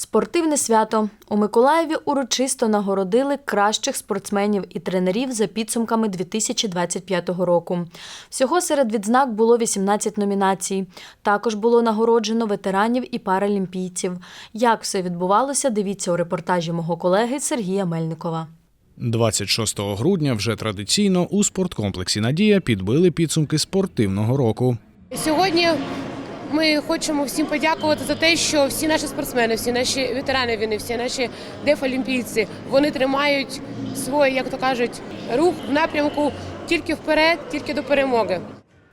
Спортивне свято у Миколаєві урочисто нагородили кращих спортсменів і тренерів за підсумками 2025 року. Всього серед відзнак було 18 номінацій. Також було нагороджено ветеранів і паралімпійців. Як все відбувалося, дивіться у репортажі мого колеги Сергія Мельникова. 26 грудня вже традиційно у спорткомплексі Надія підбили підсумки спортивного року. Сьогодні ми хочемо всім подякувати за те, що всі наші спортсмени, всі наші ветерани війни, всі наші дефолімпійці, вони тримають свій, як то кажуть, рух в напрямку тільки вперед, тільки до перемоги.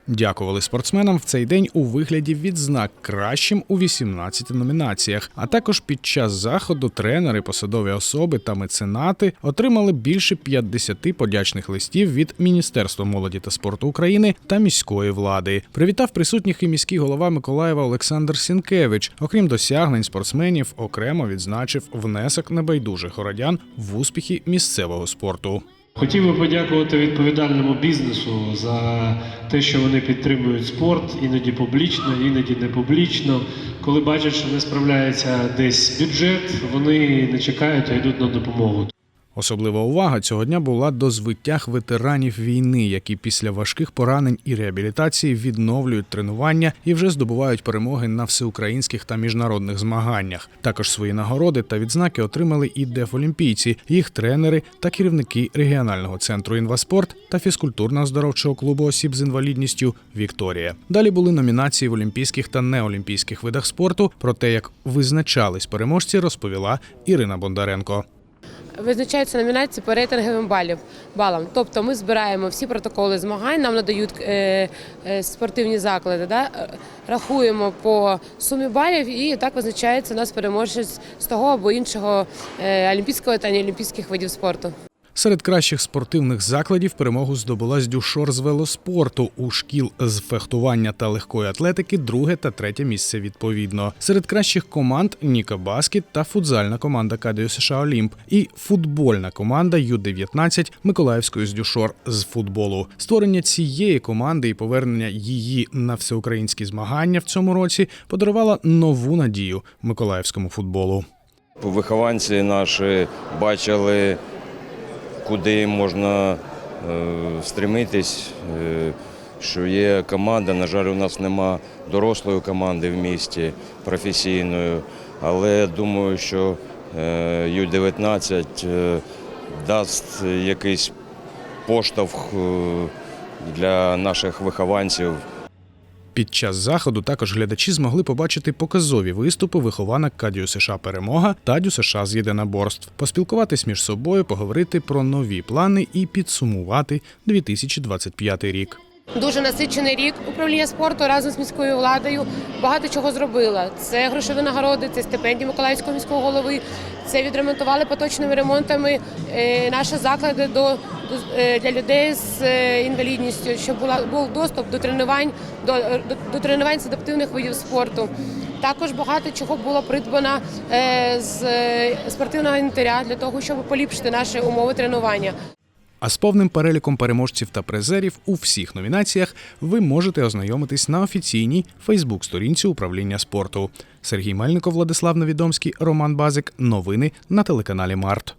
Дякували спортсменам в цей день у вигляді відзнак кращим у 18 номінаціях. А також під час заходу тренери, посадові особи та меценати отримали більше 50 подячних листів від Міністерства молоді та спорту України та міської влади. Привітав присутніх і міський голова Миколаєва Олександр Сінкевич. Окрім досягнень спортсменів, окремо відзначив внесок небайдужих городян в успіхи місцевого спорту. Хотів би подякувати відповідальному бізнесу за те, що вони підтримують спорт, іноді публічно, іноді не публічно. Коли бачать, що не справляється десь бюджет, вони не чекають, а йдуть на допомогу. Особлива увага цього дня була до звиттях ветеранів війни, які після важких поранень і реабілітації відновлюють тренування і вже здобувають перемоги на всеукраїнських та міжнародних змаганнях. Також свої нагороди та відзнаки отримали і дефолімпійці, їх тренери та керівники регіонального центру інваспорт та фізкультурно-оздоровчого клубу осіб з інвалідністю Вікторія. Далі були номінації в олімпійських та неолімпійських видах спорту. Про те, як визначались переможці, розповіла Ірина Бондаренко. Визначаються номінації по рейтинговим балів, балам. Тобто ми збираємо всі протоколи змагань, нам надають е, е, спортивні заклади, да? е, рахуємо по сумі балів і так визначається у нас переможець з того або іншого е, олімпійського та неолімпійських видів спорту. Серед кращих спортивних закладів перемогу здобула дюшор з велоспорту у шкіл з фехтування та легкої атлетики, друге та третє місце відповідно. Серед кращих команд Ніка Баскет та футзальна команда Кадіо США Олімп і футбольна команда Ю-19 Миколаївської з дюшор з футболу. Створення цієї команди і повернення її на всеукраїнські змагання в цьому році подарувала нову надію миколаївському футболу. Вихованці наші бачили, куди можна е, стремитись, е, що є команда. На жаль, у нас нема дорослої команди в місті професійної, але думаю, що е, Ю-19 е, дасть якийсь поштовх для наших вихованців. Під час заходу також глядачі змогли побачити показові виступи вихованок Кадію США Перемога та Дю США з єдиноборств, поспілкуватись між собою, поговорити про нові плани і підсумувати 2025 рік. Дуже насичений рік управління спорту разом з міською владою багато чого зробила. Це грошові нагороди, це стипендії Миколаївського міського голови. Це відремонтували поточними ремонтами е, наші заклади до, для людей з е, інвалідністю, щоб була був доступ до тренувань, до, до, до тренувань з адаптивних видів спорту. Також багато чого було придбано е, з е, спортивного інвентаря для того, щоб поліпшити наші умови тренування. А з повним переліком переможців та призерів у всіх номінаціях ви можете ознайомитись на офіційній Фейсбук-сторінці управління спорту. Сергій Мельников, Владислав Новідомський, Роман Базик. Новини на телеканалі Март.